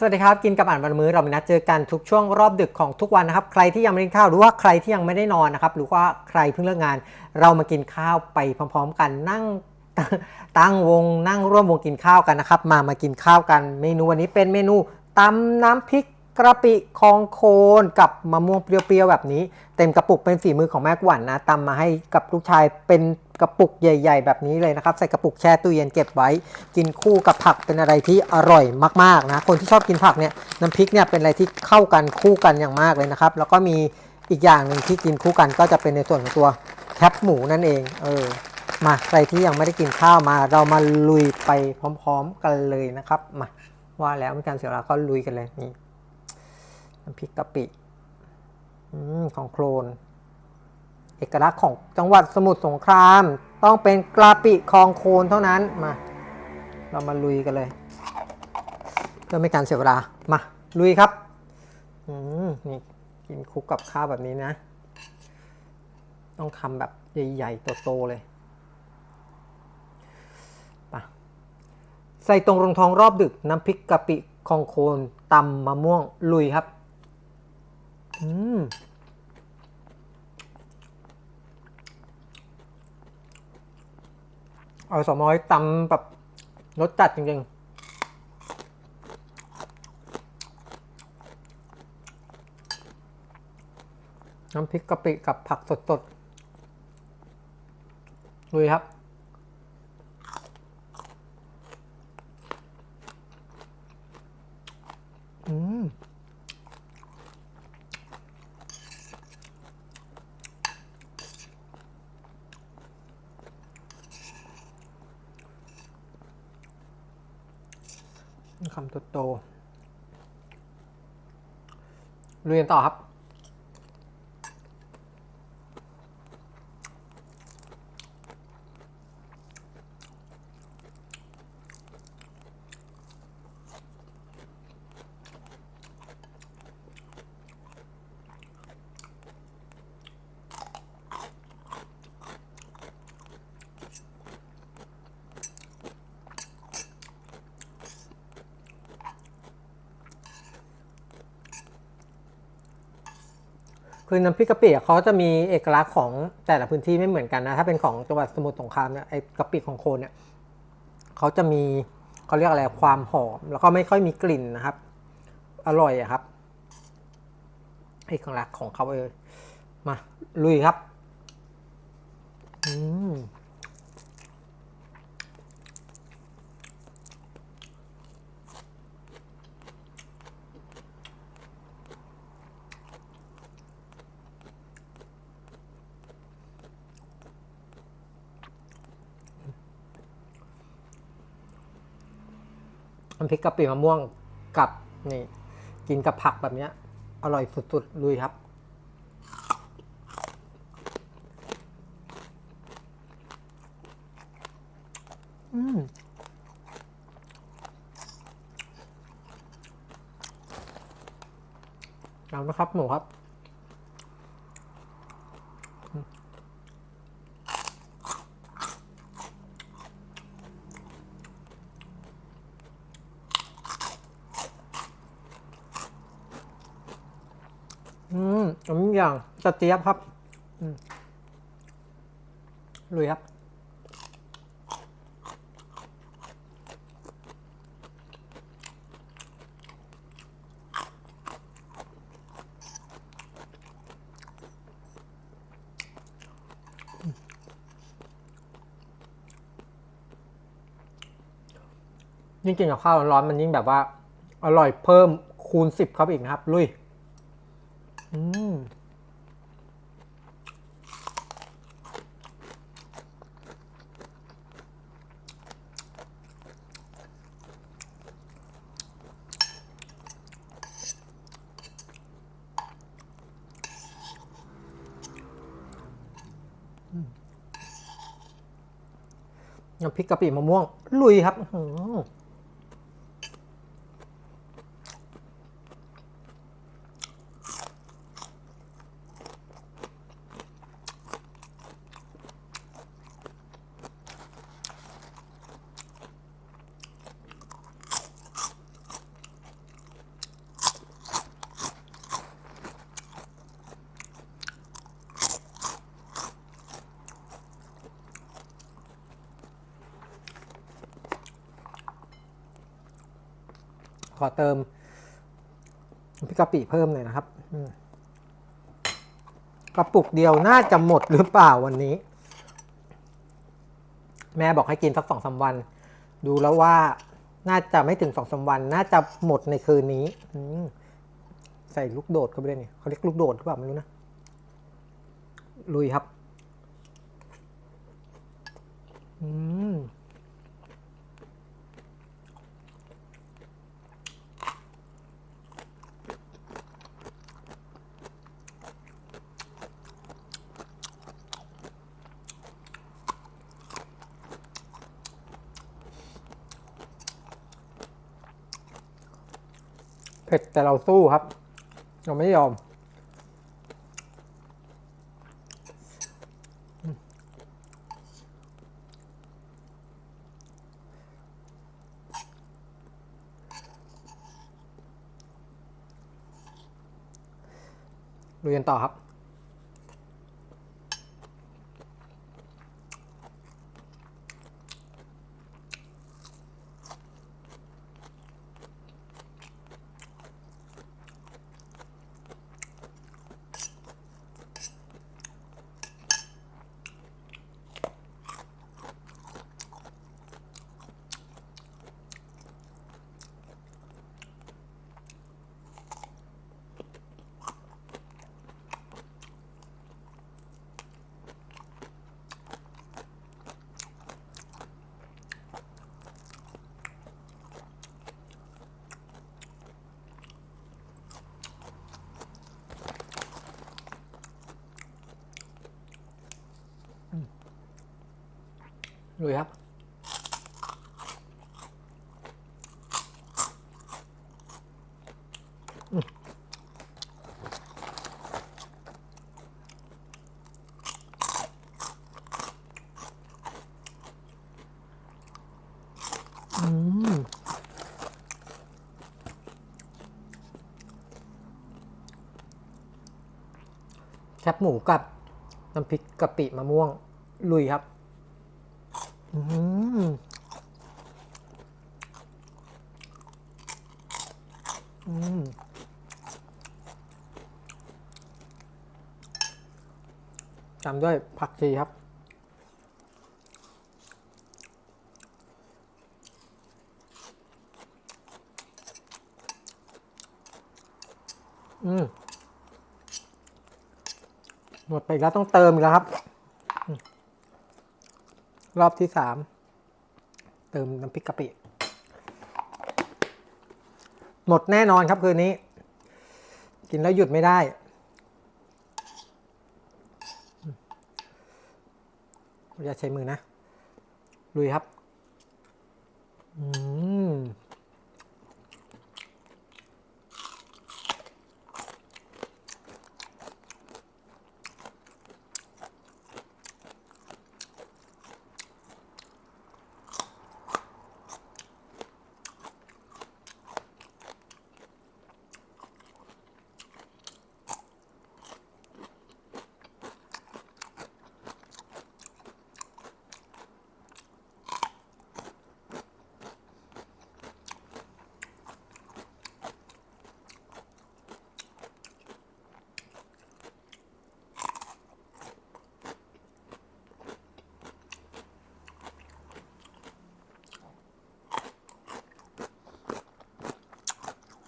สวัสดีครับ กินกับอ่านวันมื้อเรามีนัดเจอกันทุกช่วงรอบดึกของทุกวันนะครับ ใครที่ยังไม่ได้กินข้าวหรือว่าใครที่ยังไม่ได้นอนนะครับหรือว่าใครเพิ่งเลิกงาน เรามากินข้าวไปพร้อม ๆ กันนั่งตั้งวงนั่งร่วมวงกินข้าวกันนะครับ มามากินข้าวกัน เมนูวันนี้เป็นเมนูตำน้ำพริก กระปิคองโคนกับมะม่วงเปรี้ยวๆแบบนี้ เต็มกระปุกเป็นฝีมือของแม่กวันนะตำมาให้กับลูกชายเป็นกระปุกใหญ่ ๆ แบบนี้เลยนะครับ ใส่กระปุกแช่ตู้เย็นเก็บไว้ กินคู่กับผักเป็นอะไรที่อร่อยมากๆนะ คนที่ชอบกินผักเนี่ยน้ำพริกเนี่ยเป็นอะไรที่เข้ากันคู่กันอย่างมากเลยนะครับ แล้วก็มีอีกอย่างหนึ่งที่กินคู่กันก็จะเป็นในส่วนของตัวแคปหมูนั่นเอง เออ มาใครที่ยังไม่ได้กินข้าวมา เรามาลุยไปพร้อม ๆ กันเลยนะครับ มาว่าแล้วม่การเสียเวลาก็ลุยกันเลยนี่ น้ำพริกกะปิอของโครนเอกลักษณ์ของจังหวัดสมุทรสงคราม ต้องเป็นกะปิคลองโคนเท่านั้นมา เรามาลุยกันเลยเพื่อไม่การเสียเวลามาลุยครับอืมนี่กินคุกกับข้าวแบบนี้นะ ต้องทำแบบใหญ่ๆโตๆเลยใส่ตรงรองทองรอบดึกน้ำพริกกะปิคองโคนตำมะม่วงลุยครับ อืมอสองร้อยตำแบบรสจัดจริงๆน้ำพริกกะปิกับผักสดๆ ลุยครับ อืม คำโตๆเรียนต่อครับ คือน้ำพริกกะปิเขาจะมีเอกลักษณ์ของแต่ละพื้นที่ไม่เหมือนกันนะ ถ้าเป็นของจังหวัดสมุทรสงครามเนี่ยไอ้กะปิของโคนเนี่ยเขาจะมีเขาเรียกอะไรความหอม แล้วก็ไม่ค่อยมีกลิ่นนะครับ อร่อยอะครับเอกลักษณ์ของเขาเองมาลุยครับ อืม น้ำพริกกะปิมะม่วงกับนี่กินกับผักแบบเนี้ยอร่อยสุดๆลุยครับ อืมเอานะครับหมูครับ อืมอันนี้อย่าง กระเจี๊ยบครับอืมลุยครับ ยิ่งกินกับข้าวร้อนๆมันยิ่งแบบว่า อร่อยเพิ่มคูณสิบครับอีกนะครับ ลุย อืม น้ำพริกกะปิมะม่วง ลุยครับ ขอเติมพริกกะปิเพิ่มหน่อยนะครับกระปุกเดียวน่าจะหมดหรือเปล่าวันนี้ แม่บอกให้กินสักสองสาวัน ดูแล้วว่าน่าจะไม่ถึงสองสาวัน น่าจะหมดในคืนนี้ใส่ลูกโดดเข้าไปเลยนี่เขาเรียกลูกโดดหรือเปล่าไม่รู้นะลุยครับ อืม เผ็ดแต่เราสู้ครับ เราไม่ยอมเรียกันต่อครับ ลุยครับ อืมแคบหมูกับน้ำพริกกะปิมะม่วง ลุยครับ อืมตามด้วยผักชีครับอืมหมดไปแล้วต้องเติมอีกแล้วครับ รอบที่สามเติมน้ำพริกกะปิ หมดแน่นอนครับคืนนี้ กินแล้วหยุดไม่ได้ อย่าใช้มือนะ ลุยครับ อืม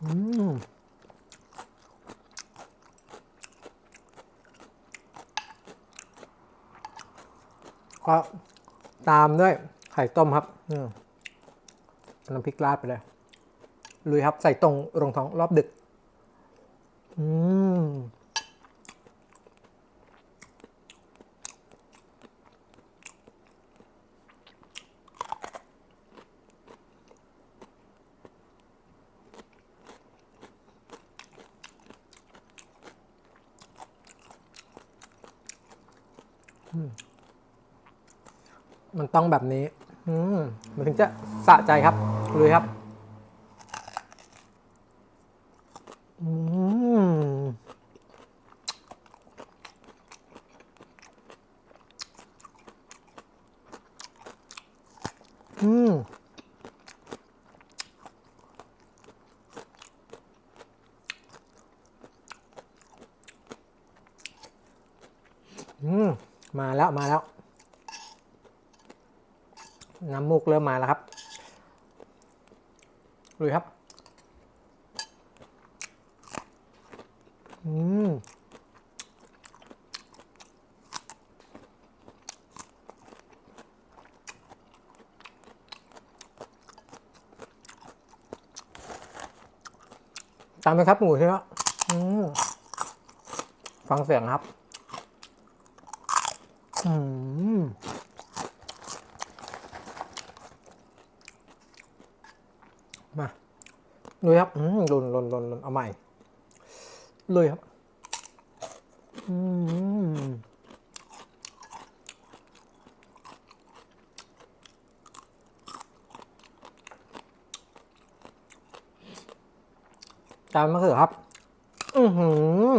อืมก็ตามด้วยไข่ต้มครับน้ำพริกราดไปเลยลุยครับใส่ตรงรองท้องรอบดึก มันต้องแบบนี้อมันถึงจะสะใจครับเลยครับ อืมอืมอืม มาแล้ว มาแล้ว น้ำมูกเริ่มมาแล้วครับลุยครับ อืม ตามไหมครับ หมูใช่ไหมอืม ฟังเสียงครับ อืม มา ลุยครับอืมลุนหลุนหลุนหลุนเอาใหม่ลุยครับอืมจานมะเขือครับ อือหือ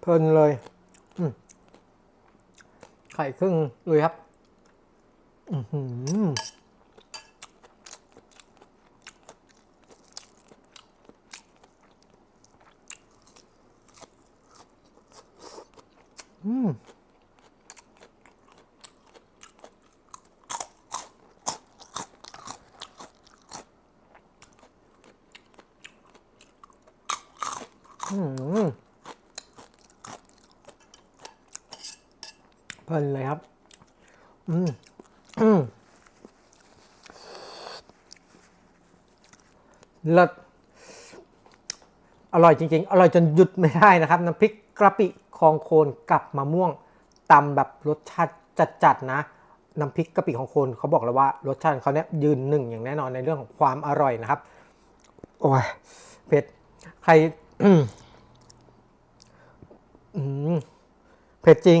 เพลินเลยไข่ครึ่งเลยครับ อือหือ อืมเพลินเลยครับ อืม อืมเลิศอร่อยจริง ๆ อร่อยจนหยุดไม่ได้นะครับ น้ำพริกกระปิ คองโคนกับมะม่วงตำแบบรสชาติจัดๆนะน้ำพริกกะปิของโคนเขาบอกเลยว่ารสชาติเขาเนี่ยยืนหนึ่งอย่างแน่นอนในเรื่องของความอร่อยนะครับ โอ้ยเผ็ดใครอืมเผ็ดจริง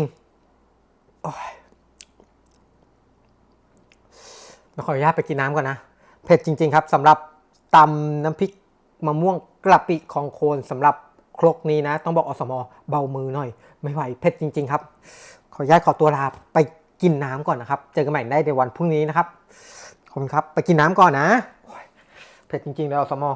โอ้ยเดี๋ยวขออนุญาตไปกินน้ำก่อนนะ เผ็ดจริง ๆ ครับสำหรับตำน้ำพริกมะม่วงกระปิของโคนสำหรับ ครกนี้นะ ต้องบอกอสมอเบามือหน่อย ไม่ไหวเผ็ดจริง ๆ ครับ ขออนุญาตขอตัวลาไปกินน้ำก่อนนะครับ เจอกันใหม่ได้ในวันพรุ่งนี้นะครับ ขอบคุณครับ ไปกินน้ำก่อนนะ เผ็ดจริง ๆ แลยอสมอ